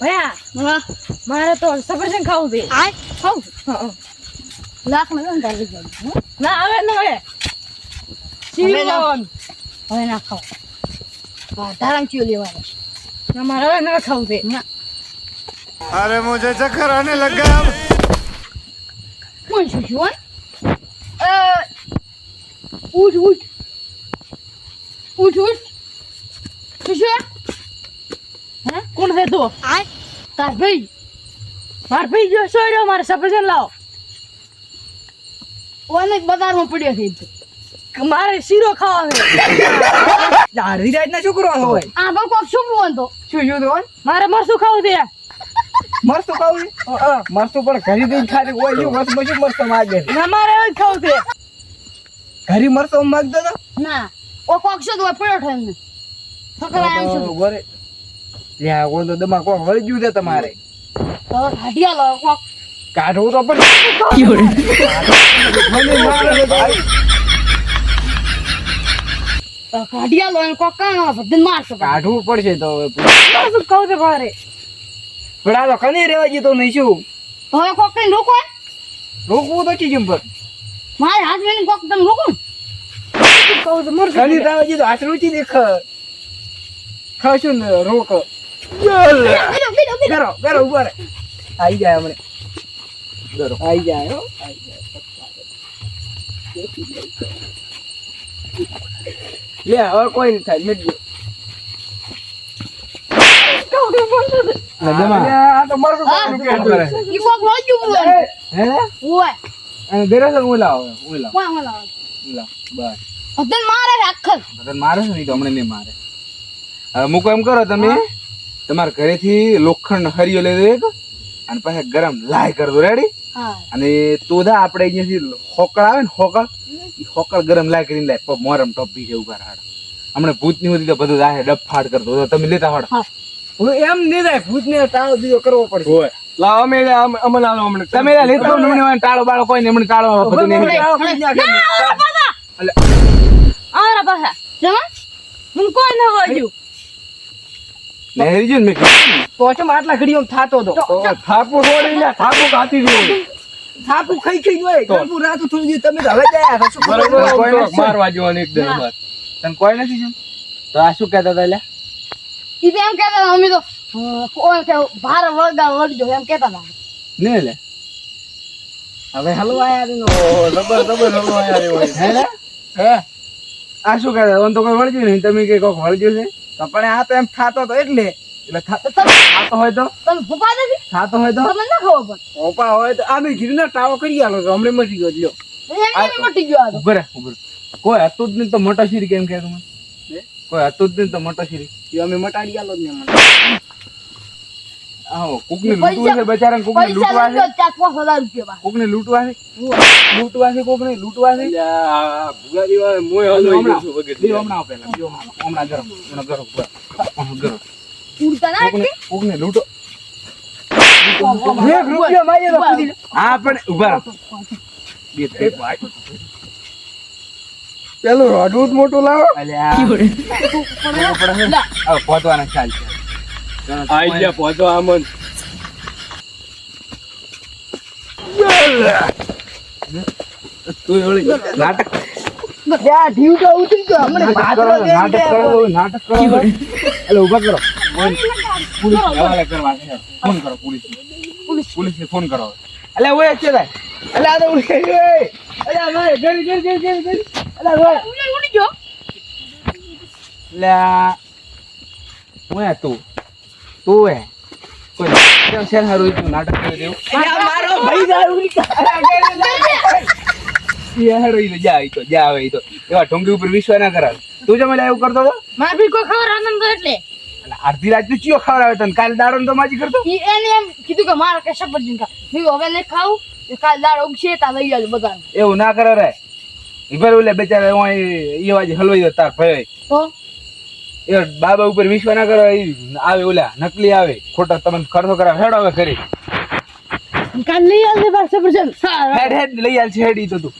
ભયા મારે તો સફરજન ખાવું છે. આ ખાવું લાખ ને ગાલી ગયું ના આવે ન હવે. સીવન હવે ના ખાવ. વધારામાં ચીયો લેવાનો. ના મારે હવે ના ખાવું છે. ના. અરે મુજે ચક્કર આને લગા કોણ છું છું ઉઠ ઉઠ. ઉઠ ઉઠ. શું હે? કોણ છે તું? આ તાર ભાઈ. માર ભાઈ જો સોયરો મારે સફરજન લાવો. ઓને બજારમાં પડ્યો છે. મારે શીરો ખાવા છે. આ વિરાજ ના છોકરો હોય? આ બકો કોક શું બોલતો શું શું તો મારે મરસું ખાવું છે. મરસું ખાવું મરસું પણ ઘરી દઈ ખાલી ઓય યુ મસ્ત મસ્ત મસ્ત માગે. ના મારે જ ખાવું છે. ઘરી મરતો માગતો તો? ના. ઓ કોક શું તો પડ્યો છે ને સકરા આમ શું વરે યા તો દમા કોણ વળી ગયું છે તમારે. તો કાઢવું તો પણ. તો મારશે કાઢવું પડશે તો હવે આ તો કને રેવા જતો નહીં શું? તો હવે કોક કઈ રોકો રોકવું તો ચીજ પર મારે હાથ મેં કોક તમે રોકો કહું છે મરસું કને રેવા જતો હાથ રૂચી દેખ ખાશું ને રોક. જાય હમણે. જાય હો. જાય. લે હવે કોઈ નહીં થાય હું લાવ? બસ. બધે મારે મારે હવે મૂકો એમ કરો તમે. તમારા ઘરેથી લોખંડ હરિયો લઈ એક અને પછી ગરમ લાય કરજો રેડી અને તોધા આપણે અહીંયાથી હોકળ આવે ને હોકળ એ હોકળ ગરમ લાય કરીને લાય. મોરમ ટોપી છે ઊભા હાડ. હમણાં ભૂતની હોતી તો બધું દાહે ડબ કરતો તો તમે લેતા હોડ. એમ નહીં થાય ભૂતને તાળો દીધો કરવો પડે હોય. લાવ અમે અમને આલો અમને તમે લેતા હો ને હમણાં ટાળો બાળો કોઈ ને મને ટાળો બધું નહીં. આરા પાછા. જમા. હું કોઈ ન વાગ્યું ને હેરી જો ને મેં ચમ આટલા લાકડીઓ થાતો તો? થાપુ રોડી ને થાપુ કાતી દો થાપુ ખાઈ ખાઈ જોય થાપુ રાત થોડી દી તમે હવે જાય છો શું બરોબર કોઈ કોઈ નથી. મારવા જવાનું એક દર બાર તને કોઈ નથી જો તો આ શું કહેતા હતા લે ઈ તો એમ કહેતા હતા, અમે તો કોણ કે ભાર વળગા વળજો એમ કહેતા હતા. ને લે. હવે હલવા આયા રે નો જબર જબર હલવા આયા રે હે હે? આ શું કહેતા ઓન તો કોઈ વળગ્યું નહીં તમે કે કોક વળગ્યું છે? તો પણ આ તો એમ થાતો તો એટલે. એટલે થાતો હોય તો. તમે ફૂફા નથી થાતો હોય તો. તમને ના ખબર ઓપા હોય તો આ મેં ને ટાવો કરી આલો તો હમણે મટી ગયો લ્યો. પડે મટી ગયો આ ઉભરે ઉભરે. કોઈ હતું જ નહીં તો મોટા શીરી કેમ કે તમે કોઈ હતું જ નહીં તો મોટા શીરી. અમે મટાડી આલો જ ને મને. આવો કોકને લૂંટવા છે બચારાને કોકને લૂંટવા છે? ગયો હજાર રૂપિયા કોકને લૂંટવા છે? લૂંટવા છે કોકને? લૂંટવા છે? ભુગારી વાળે મોય હલવાઈ છું વગર. લ્યો હમણાં આવો પહેલા, લ્યો હમણાં, હમણાં ગરમ, હમણાં ગરમ, ગરમ. ગરમ. ઉડતા ના કોકને કોકને લૂંટો. એક રૂપિયો માગે તો ઊભા. હા પણ ઊભા બે ત્રણ ભાઈ. પેલું રોડવું મોટું લાવો. અલ્યા. ખ્યાલ પડે છે. હવે પહોંચવાના ખ્યાલ છે આઈ ગયા. પહોંચો આમન નાટક ઉતરી ગયો. નાટક કરો, નાટક કરો, નાટક કરો. એટલે ઊભા કરો. પોલીસ કરવા ફોન કરો પોલીસ પોલીસ ને ફોન કરો. એટલે ઓય છે ભાઈ એટલે આ ભાઈ ભાઈ. ઉડી ઉડી ગયો. એટલે આ ઓય તું. તું હે કોઈ શેર હારું તું નાટક કરી દેવું. મારો ભાઈ એ હેડો ઈ જા આવી તો જા હવે તો. એવા ઢોંગી ઉપર વિશ્વાસ ના કરાવ તું જમે એવું કરતો હતો માર ભી કોઈ ખબર આનંદ તો એટલે. અડધી રાત તું ચિયો ખવડાવે તને? કાલે દાડો તો માજી કરતો? એને એમ કીધું કે મારે કે સફરજન ખા. મેં હવે નહીં ખાવું કાલ દાળ ઉગશે તા લઈ આવજો બધા એવું ના કરે રે. ઈભર ઓલે બેચારા ઓય ઈ વાજી હલવાઈ તાર ભાઈ. તો એ બાબા ઉપર વિશ્વ ના કરો આવે ઓલા નકલી આવે. ખોટા તમને ખર્ચો કરાવે. હેડો હવે કરી કાલ લઈ આવજે પાછો હેડ હેડ લઈ આવજે હેડી તો તું.